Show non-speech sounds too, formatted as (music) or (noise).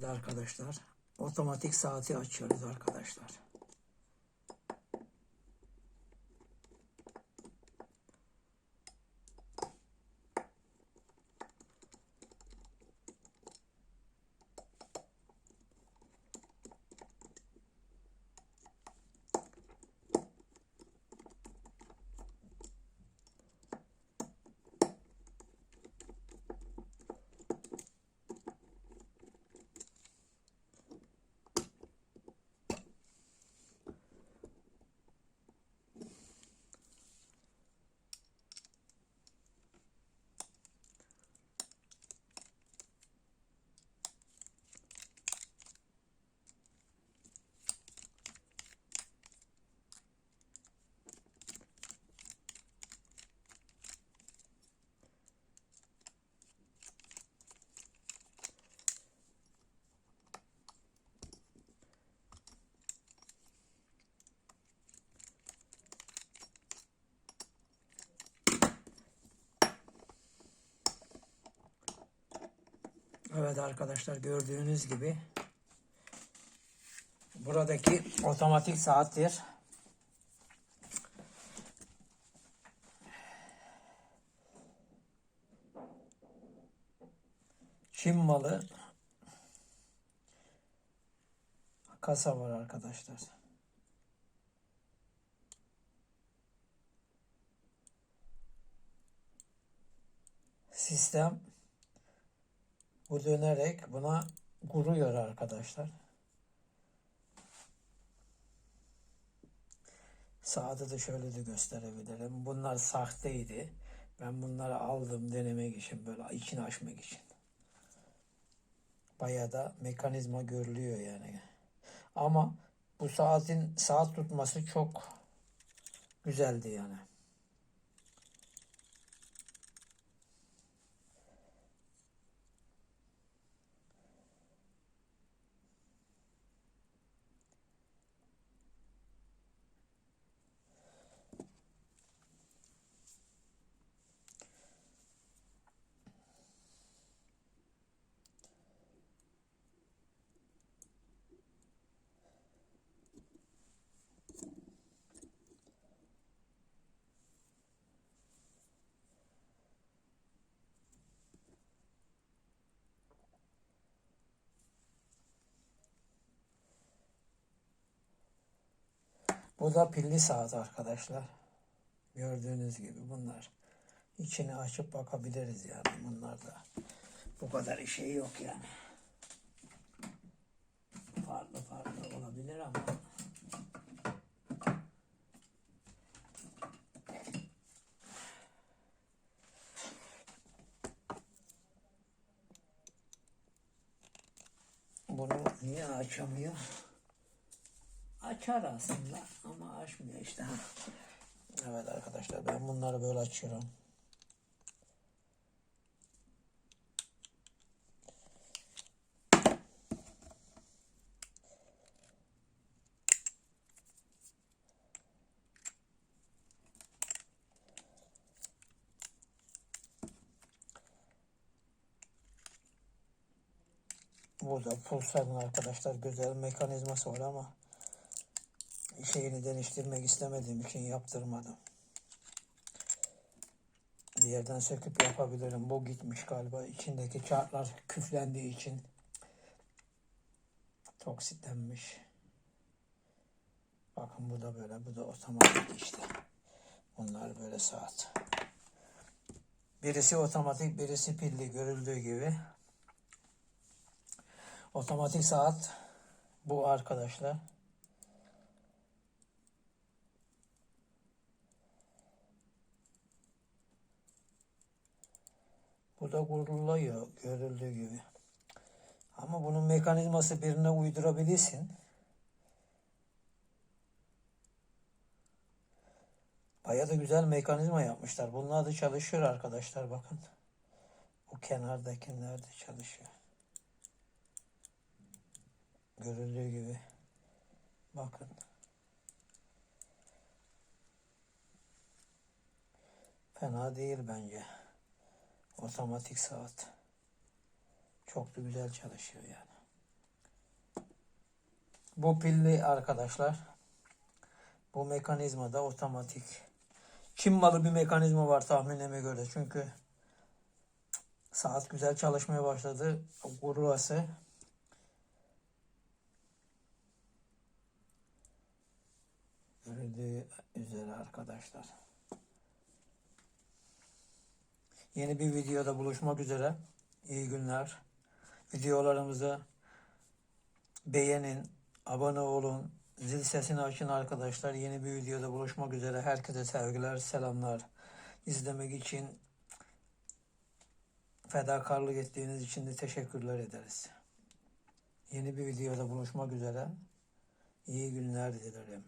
Evet arkadaşlar. Otomatik saati açıyoruz arkadaşlar. Evet arkadaşlar gördüğünüz gibi buradaki otomatik saattir. Çin malı kasa var arkadaşlar. Sistem bu dönerek buna kuruyor arkadaşlar. Sağda da şöyle de gösterebilirim. Bunlar sahteydi. Ben bunları aldım denemek için böyle içini açmak için. Bayağı da mekanizma görülüyor yani. Ama bu saatin saat tutması çok güzeldi yani. Bu da pilli saat arkadaşlar. Gördüğünüz gibi bunlar. İçini açıp bakabiliriz yani bunlarda. Bu kadar şey yok yani. Farklı farklı olabilir ama. Bunu niye açamıyor? Açar aslında ama açmıyor işte. (laughs) Evet arkadaşlar ben bunları böyle açıyorum. Burada pulsarın arkadaşlar güzel mekanizması var ama şeyini değiştirmek istemediğim için yaptırmadım. Bir yerden söküp yapabilirim. Bu gitmiş galiba. İçindeki çarklar küflendiği için toksitlenmiş. Bakın bu da böyle. Bu da otomatik işte. Bunlar böyle saat. Birisi otomatik, birisi pilli görüldüğü gibi. Otomatik saat bu arkadaşlar. Bu da gururluyor görüldüğü gibi. Ama bunun mekanizması birine uydurabilirsin. Baya da güzel mekanizma yapmışlar. Bunlar da çalışıyor arkadaşlar bakın. Bu kenardakiler de çalışıyor. Görüldüğü gibi. Bakın. Fena değil bence. Otomatik saat. Çok da güzel çalışıyor yani. Bu pilli arkadaşlar. Bu mekanizma da otomatik. Çin malı bir mekanizma var tahminime göre. Çünkü saat güzel çalışmaya başladı. Burası. Görüldüğü üzere arkadaşlar. Yeni bir videoda buluşmak üzere. İyi günler. Videolarımızı beğenin, abone olun, zil sesini açın arkadaşlar. Yeni bir videoda buluşmak üzere. Herkese sevgiler, selamlar. İzlemek için fedakarlık ettiğiniz için de teşekkürler ederiz. Yeni bir videoda buluşmak üzere. İyi günler dilerim.